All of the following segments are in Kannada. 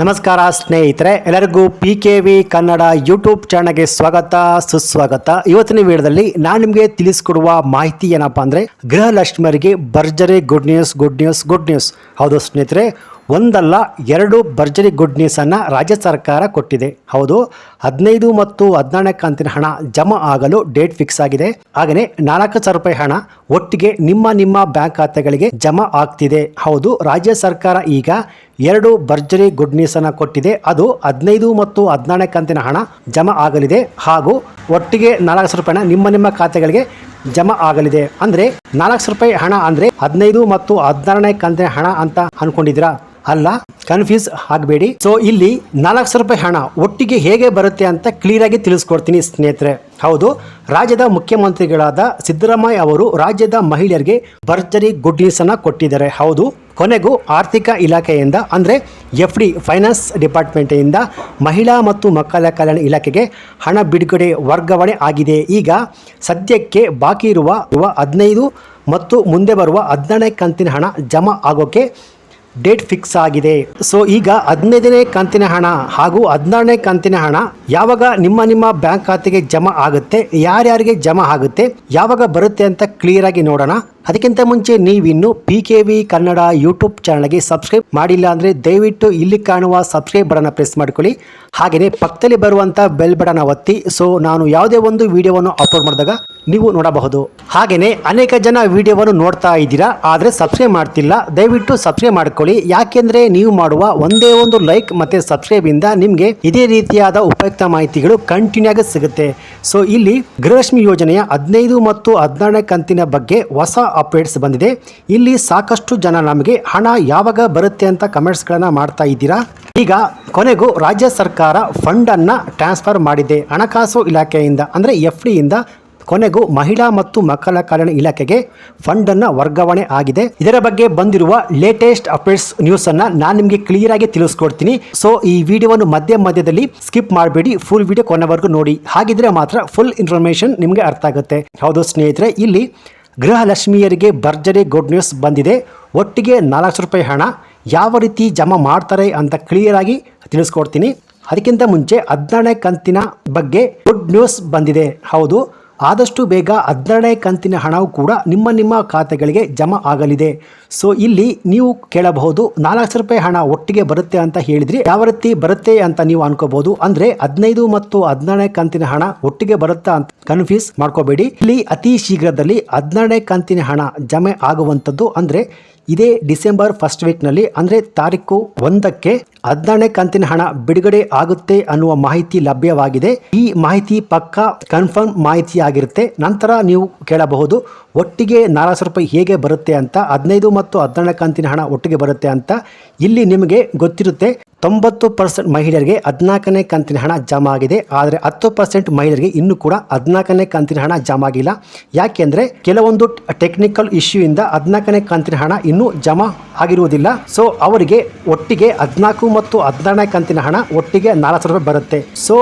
ನಮಸ್ಕಾರ ಸ್ನೇಹಿತರೆ, ಎಲ್ಲರಿಗೂ P K V Kannada YouTube ಚಾನಲ್ಗೆ ಸ್ವಾಗತ, ಸುಸ್ವಾಗತ. ಇವತ್ತಿನ ವಿಡಿಯೋದಲ್ಲಿ ನಾನು ನಿಮಗೆ ತಿಳಿಸ್ಕೊಡುವ ಮಾಹಿತಿ ಏನಪ್ಪಾ ಅಂದರೆ ಗೃಹಲಕ್ಷ್ಮಿಯರಿಗೆ ಭರ್ಜರಿ good news good news good news ಹೌದು ಸ್ನೇಹಿತರೆ ಒಂದಲ್ಲ ಎರಡು ಭರ್ಜರಿ ಗುಡ್ ನ್ಯೂಸನ್ನು ರಾಜ್ಯ ಸರ್ಕಾರ ಕೊಟ್ಟಿದೆ. ಹೌದು, ಹದಿನೈದು ಮತ್ತು ಹದಿನಾರನೇ ಕಂತಿನ ಹಣ ಜಮಾ ಆಗಲು ಡೇಟ್ ಫಿಕ್ಸ್ ಆಗಿದೆ. ಹಾಗೆಯೇ ನಾಲ್ಕು ಸಾವಿರ ರೂಪಾಯಿ ಹಣ ಒಟ್ಟಿಗೆ ನಿಮ್ಮ ನಿಮ್ಮ ಬ್ಯಾಂಕ್ ಖಾತೆಗಳಿಗೆ ಜಮಾ ಆಗ್ತಿದೆ. ಹೌದು, ರಾಜ್ಯ ಸರ್ಕಾರ ಈಗ ಎರಡು ಭರ್ಜರಿ ಗುಡ್ ನ್ಯೂಸ್ ಅನ್ನ ಕೊಟ್ಟಿದೆ. ಅದು ಹದಿನೈದು ಮತ್ತು ಹದಿನಾರನೇ ಕಂತಿನ ಹಣ ಜಮಾ ಆಗಲಿದೆ. ಹಾಗೂ ಒಟ್ಟಿಗೆ ನಾಲ್ಕು ಸಾವಿರ ರೂಪಾಯಿ ಹಣ ನಿಮ್ಮ ನಿಮ್ಮ ಖಾತೆಗಳಿಗೆ ಜಮಾ ಆಗಲಿದೆ. ಅಂದ್ರೆ ನಾಲ್ಕು ಸಾವಿರ ರೂಪಾಯಿ ಹಣ ಅಂದ್ರೆ ಹದಿನೈದು ಮತ್ತು ಹದಿನಾರನೇ ಕಂತಿನ ಹಣ ಅಂತ ಅನ್ಕೊಂಡಿದ್ದೀರಾ? ಅಲ್ಲ ಕನ್ಫ್ಯೂಸ್ ಆಗಬೇಡಿ. ಸೊ ಇಲ್ಲಿ ನಾಲ್ಕು ಸಾವಿರ ರೂಪಾಯಿ ಹಣ ಒಟ್ಟಿಗೆ ಹೇಗೆ ಬರುತ್ತೆ ಅಂತ ಕ್ಲಿಯರ್ ಆಗಿ ತಿಳಿಸ್ಕೊಡ್ತೀನಿ ಸ್ನೇಹಿತರೆ. ಹೌದು, ರಾಜ್ಯದ ಮುಖ್ಯಮಂತ್ರಿಗಳಾದ ಸಿದ್ದರಾಮಯ್ಯ ಅವರು ರಾಜ್ಯದ ಮಹಿಳೆಯರಿಗೆ ಭರ್ಜರಿ ಗುಡ್ ಅನ್ನ ಕೊಟ್ಟಿದ್ದಾರೆ. ಹೌದು, ಕೊನೆಗೂ ಆರ್ಥಿಕ ಇಲಾಖೆಯಿಂದ, ಅಂದರೆ ಎಫ್ ಡಿ ಫೈನಾನ್ಸ್ ಡಿಪಾರ್ಟ್ಮೆಂಟಿಂದ ಮಹಿಳಾ ಮತ್ತು ಮಕ್ಕಳ ಕಲ್ಯಾಣ ಇಲಾಖೆಗೆ ಹಣ ಬಿಡುಗಡೆ ವರ್ಗಾವಣೆ ಆಗಿದೆ. ಈಗ ಸದ್ಯಕ್ಕೆ ಬಾಕಿ ಇರುವ ಹದಿನೈದು ಮತ್ತು ಮುಂದೆ ಬರುವ ಹದಿನಾರನೇ ಕಂತಿನ ಹಣ ಜಮಾ ಆಗೋಕೆ ಡೇಟ್ ಫಿಕ್ಸ್ ಆಗಿದೆ. ಸೊ ಈಗ ಹದಿನೈದನೇ ಕಂತಿನ ಹಣ ಹಾಗೂ ಹದಿನಾರನೇ ಕಂತಿನ ಹಣ ಯಾವಾಗ ನಿಮ್ಮ ನಿಮ್ಮ ಬ್ಯಾಂಕ್ ಖಾತೆಗೆ ಜಮಾ ಆಗುತ್ತೆ, ಯಾರ್ಯಾರಿಗೆ ಜಮಾ ಆಗುತ್ತೆ, ಯಾವಾಗ ಬರುತ್ತೆ ಅಂತ ಕ್ಲಿಯರ್ ಆಗಿ ನೋಡೋಣ. ಅದಕ್ಕಿಂತ ಮುಂಚೆ ನೀವಿನ್ನು P K V Kannada YouTube ಚಾನಲ್ಗೆ ಸಬ್ಸ್ಕ್ರೈಬ್ ಮಾಡಿಲ್ಲ ಅಂದರೆ ದಯವಿಟ್ಟು ಇಲ್ಲಿ ಕಾಣುವ ಸಬ್ಸ್ಕ್ರೈಬ್ ಬಟನ್ ಪ್ರೆಸ್ ಮಾಡ್ಕೊಳ್ಳಿ. ಹಾಗೆಯೇ ಪಕ್ಕದಲ್ಲಿ ಬರುವಂಥ ಬೆಲ್ ಬಟನ್ ಒತ್ತಿ. ಸೊ ನಾನು ಯಾವುದೇ ಒಂದು ವಿಡಿಯೋವನ್ನು ಅಪ್ಲೋಡ್ ಮಾಡಿದಾಗ ನೀವು ನೋಡಬಹುದು. ಹಾಗೆಯೇ ಅನೇಕ ಜನ ವಿಡಿಯೋವನ್ನು ನೋಡ್ತಾ ಇದ್ದೀರಾ, ಆದರೆ ಸಬ್ಸ್ಕ್ರೈಬ್ ಮಾಡ್ತಿಲ್ಲ. ದಯವಿಟ್ಟು ಸಬ್ಸ್ಕ್ರೈಬ್ ಮಾಡ್ಕೊಳ್ಳಿ. ಯಾಕೆಂದರೆ ನೀವು ಮಾಡುವ ಒಂದೇ ಒಂದು ಲೈಕ್ ಮತ್ತು ಸಬ್ಸ್ಕ್ರೈಬ್ ಇಂದ ನಿಮಗೆ ಇದೇ ರೀತಿಯಾದ ಉಪಯುಕ್ತ ಮಾಹಿತಿಗಳು ಕಂಟಿನ್ಯೂ ಆಗಿ ಸಿಗುತ್ತೆ. ಸೊ ಇಲ್ಲಿ ಗೃಹಲಕ್ಷ್ಮಿ ಯೋಜನೆಯ ಹದಿನೈದು ಮತ್ತು ಹದಿನಾರನೇ ಕಂತಿನ ಬಗ್ಗೆ ಹೊಸ ಅಪ್ಡೇಟ್ಸ್ ಬಂದಿದೆ. ಇಲ್ಲಿ ಸಾಕಷ್ಟು ಜನ ನಮಗೆ ಹಣ ಯಾವಾಗ ಬರುತ್ತೆ ಅಂತ ಕಮೆಂಟ್ಸ್ಗಳನ್ನು ಮಾಡ್ತಾ ಇದ್ದೀರಾ? ಈಗ ಕೊನೆಗೂ ರಾಜ್ಯ ಸರ್ಕಾರ ಫಂಡನ್ನು ಟ್ರಾನ್ಸ್ಫರ್ ಮಾಡಿದೆ. ಹಣಕಾಸು ಇಲಾಖೆಯಿಂದ, ಅಂದರೆ ಎಫ್ ಡಿಯಿಂದ ಕೊನೆಗೂ ಮಹಿಳಾ ಮತ್ತು ಮಕ್ಕಳ ಕಲ್ಯಾಣ ಇಲಾಖೆಗೆ ಫಂಡನ್ನು ವರ್ಗಾವಣೆ ಆಗಿದೆ. ಇದರ ಬಗ್ಗೆ ಬಂದಿರುವ ಲೇಟೆಸ್ಟ್ ಅಪ್ಡೇಟ್ಸ್ ನ್ಯೂಸ್ ನಾನು ನಿಮಗೆ ಕ್ಲಿಯರ್ ಆಗಿ ತಿಳಿಸ್ಕೊಡ್ತೀನಿ. ಸೊ ಈ ವಿಡಿಯೋವನ್ನು ಮಧ್ಯ ಮಧ್ಯದಲ್ಲಿ ಸ್ಕಿಪ್ ಮಾಡಬೇಡಿ. ಫುಲ್ ವಿಡಿಯೋ ಕೊನೆವರೆಗೂ ನೋಡಿ. ಹಾಗಿದ್ರೆ ಮಾತ್ರ ಫುಲ್ ಇನ್ಫಾರ್ಮೇಶನ್ ನಿಮಗೆ ಅರ್ಥ ಆಗುತ್ತೆ. ಹೌದು ಸ್ನೇಹಿತರೆ, ಇಲ್ಲಿ ಗೃಹಲಕ್ಷ್ಮಿಯರಿಗೆ ಭರ್ಜರಿ ಗುಡ್ ನ್ಯೂಸ್ ಬಂದಿದೆ. ಒಟ್ಟಿಗೆ ನಾಲ್ಕು ರೂಪಾಯಿ ಹಣ ಯಾವ ರೀತಿ ಜಮಾ ಮಾಡ್ತಾರೆ ಅಂತ ಕ್ಲಿಯರ್ ಆಗಿ ತಿಳಿಸ್ಕೊಡ್ತೀನಿ. ಅದಕ್ಕಿಂತ ಮುಂಚೆ ಹದಿನಾರನೇ ಕಂತಿನ ಬಗ್ಗೆ ಗುಡ್ ನ್ಯೂಸ್ ಬಂದಿದೆ. ಹೌದು ಆದಷ್ಟು ಬೇಗ ಹದಿನಾರನೇ ಕಂತಿನ ಹಣವು ಕೂಡ ನಿಮ್ಮ ನಿಮ್ಮ ಖಾತೆಗಳಿಗೆ ಜಮಾ ಆಗಲಿದೆ. ಸೊ ಇಲ್ಲಿ ನೀವು ಕೇಳಬಹುದು, ನಾಲ್ಕು ಸಾವಿರ ರೂಪಾಯಿ ಹಣ ಒಟ್ಟಿಗೆ ಬರುತ್ತೆ ಅಂತ ಹೇಳಿದ್ರಿ. ಯಾವ ರೀತಿ ಬರುತ್ತೆ ಅಂತ ನೀವು ಅನ್ಕೋಬಹುದು. ಅಂದ್ರೆ ಹದಿನೈದು ಮತ್ತು ಹದಿನಾರನೇ ಕಂತಿನ ಹಣ ಒಟ್ಟಿಗೆ ಬರುತ್ತಾ ಅಂತ ಕನ್ಫ್ಯೂಸ್ ಮಾಡ್ಕೋಬೇಡಿ. ಇಲ್ಲಿ ಅತಿ ಶೀಘ್ರದಲ್ಲಿ ಹದಿನಾರನೇ ಕಂತಿನ ಹಣ ಜಮೆ ಆಗುವಂಥದ್ದು ಅಂದ್ರೆ ಇದೇ ಡಿಸೆಂಬರ್ ಫಸ್ಟ್ ವೀಕ್ನಲ್ಲಿ ಅಂದರೆ ತಾರೀಕು ಒಂದಕ್ಕೆ ಹದಿನಾರನೇ ಕಂತಿನ ಹಣ ಬಿಡುಗಡೆ ಆಗುತ್ತೆ ಅನ್ನುವ ಮಾಹಿತಿ ಲಭ್ಯವಾಗಿದೆ. ಈ ಮಾಹಿತಿ ಪಕ್ಕಾ ಕನ್ಫರ್ಮ್ ಮಾಹಿತಿ ಆಗಿರುತ್ತೆ. ನಂತರ ನೀವು ಕೇಳಬಹುದು, ಒಟ್ಟಿಗೆ ನಾಲ್ಕು ರೂಪಾಯಿ ಹೇಗೆ ಬರುತ್ತೆ ಅಂತ, ಹದಿನೈದು ಮತ್ತು ಹದಿನಾರನೇ ಕಂತಿನ ಹಣ ಒಟ್ಟಿಗೆ ಬರುತ್ತೆ ಅಂತ. ಇಲ್ಲಿ ನಿಮಗೆ ಗೊತ್ತಿರುತ್ತೆ. ತೊಂಬತ್ತು ಪರ್ಸೆಂಟ್ ಮಹಿಳೆಯರಿಗೆ ಹದಿನಾಲ್ಕನೇ ಕಂತಿನ ಹಣ ಜಮಾ ಆಗಿದೆ ಆದರೆ ಹತ್ತು ಪರ್ಸೆಂಟ್ ಮಹಿಳೆಯರಿಗೆ ಇನ್ನೂ ಕೂಡ ಹದಿನಾಲ್ಕನೇ ಕಂತಿನ ಹಣ ಜಮಾ ಆಗಿಲ್ಲ ಯಾಕೆಂದರೆ ಕೆಲವೊಂದು ಟೆಕ್ನಿಕಲ್ ಇಶ್ಯೂ ಇಂದ ಹದಿನಾಲ್ಕನೇ ಕಂತಿನ ಹಣ ಇನ್ನೂ ಜಮಾ ಆಗಿರುವುದಿಲ್ಲ. ಸೊ ಅವರಿಗೆ ಒಟ್ಟಿಗೆ ಹದಿನಾಲ್ಕು ಮತ್ತು ಹದಿನಾರನೇ ಕಂತಿನ ಹಣ ಒಟ್ಟಿಗೆ ನಾಲ್ಕು ಸಾವಿರ ರೂಪಾಯಿ ಬರುತ್ತೆ. ಸೊ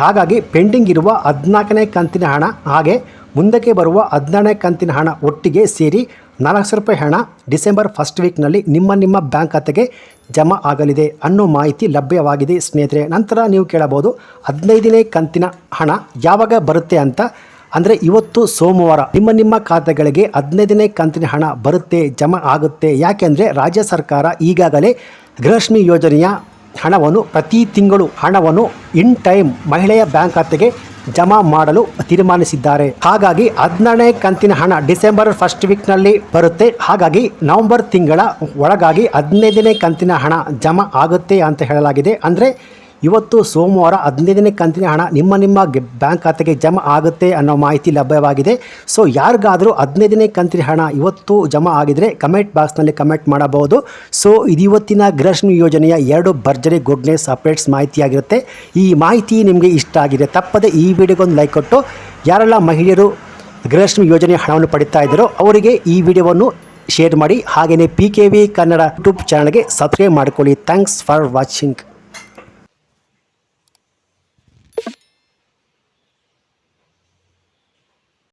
ಹಾಗಾಗಿ ಪೆಂಡಿಂಗ್ ಇರುವ ಹದಿನಾಲ್ಕನೇ ಕಂತಿನ ಹಣ ಹಾಗೆ ಮುಂದಕ್ಕೆ ಬರುವ ಹದಿನಾರನೇ ಕಂತಿನ ಹಣ ಒಟ್ಟಿಗೆ ಸೇರಿ ನಾಲ್ಕು ಸಾವಿರ ರೂಪಾಯಿ ಹಣ ಡಿಸೆಂಬರ್ ಫಸ್ಟ್ ವೀಕ್ನಲ್ಲಿ ನಿಮ್ಮ ನಿಮ್ಮ ಬ್ಯಾಂಕ್ ಖಾತೆಗೆ ಜಮಾ ಆಗಲಿದೆ ಅನ್ನೋ ಮಾಹಿತಿ ಲಭ್ಯವಾಗಿದೆ ಸ್ನೇಹಿತರೆ. ನಂತರ ನೀವು ಕೇಳಬಹುದು ಹದಿನೈದನೇ ಕಂತಿನ ಹಣ ಯಾವಾಗ ಬರುತ್ತೆ ಅಂತ. ಅಂದರೆ ಇವತ್ತು ಸೋಮವಾರ ನಿಮ್ಮ ನಿಮ್ಮ ಖಾತೆಗಳಿಗೆ ಹದಿನೈದನೇ ಕಂತಿನ ಹಣ ಬರುತ್ತೆ, ಜಮಾ ಆಗುತ್ತೆ. ಯಾಕೆಂದರೆ ರಾಜ್ಯ ಸರ್ಕಾರ ಈಗಾಗಲೇ ಗೃಹಲಕ್ಷ್ಮಿ ಯೋಜನೆಯ ಹಣವನ್ನು ಪ್ರತಿ ತಿಂಗಳು ಹಣವನ್ನು ಇನ್ ಟೈಮ್ ಮಹಿಳೆಯ ಬ್ಯಾಂಕ್ ಖಾತೆಗೆ ಜಮಾ ಮಾಡಲು ತೀರ್ಮಾನಿಸಿದ್ದಾರೆ. ಹಾಗಾಗಿ ಹದಿನಾರನೇ ಕಂತಿನ ಹಣ ಡಿಸೆಂಬರ್ ಫಸ್ಟ್ ವೀಕ್ನಲ್ಲಿ ಬರುತ್ತೆ. ಹಾಗಾಗಿ ನವೆಂಬರ್ ತಿಂಗಳ ಒಳಗಾಗಿ ಹದಿನೈದನೇ ಕಂತಿನ ಹಣ ಜಮಾ ಆಗುತ್ತೆ ಅಂತ ಹೇಳಲಾಗಿದೆ. ಅಂದರೆ ಇವತ್ತು ಸೋಮವಾರ ಹದಿನೈದನೇ ಕಂತಿನ ಹಣ ನಿಮ್ಮ ನಿಮ್ಮ ಬ್ಯಾಂಕ್ ಖಾತೆಗೆ ಜಮಾ ಆಗುತ್ತೆ ಅನ್ನೋ ಮಾಹಿತಿ ಲಭ್ಯವಾಗಿದೆ. ಸೊ ಯಾರಿಗಾದರೂ ಹದಿನೈದನೇ ಕಂತಿನ ಹಣ ಇವತ್ತು ಜಮಾ ಆಗಿದರೆ ಕಮೆಂಟ್ ಬಾಕ್ಸ್ನಲ್ಲಿ ಕಮೆಂಟ್ ಮಾಡಬಹುದು. ಸೊ ಇದು ಇವತ್ತಿನ ಗೃಹಲಕ್ಷ್ಮಿ ಯೋಜನೆಯ ಎರಡು ಭರ್ಜರಿ ಗುಡ್ ನ್ಯೂಸ್ ಅಪ್ಡೇಟ್ಸ್ ಮಾಹಿತಿಯಾಗಿರುತ್ತೆ. ಈ ಮಾಹಿತಿ ನಿಮಗೆ ಇಷ್ಟ ಆಗಿದೆ ತಪ್ಪದೆ ಈ ವಿಡಿಯೋಗೊಂದು ಲೈಕ್ ಕೊಟ್ಟು ಯಾರೆಲ್ಲ ಮಹಿಳೆಯರು ಗೃಹಲಕ್ಷ್ಮಿ ಯೋಜನೆಯ ಹಣವನ್ನು ಪಡಿತಾ ಇದ್ದಾರೋ ಅವರಿಗೆ ಈ ವಿಡಿಯೋವನ್ನು ಶೇರ್ ಮಾಡಿ. ಹಾಗೆಯೇ P K V Kannada YouTube ಚಾನಲ್ಗೆ ಸಬ್ಸ್ಕ್ರೈಬ್ ಮಾಡಿಕೊಳ್ಳಿ. Thanks for watching.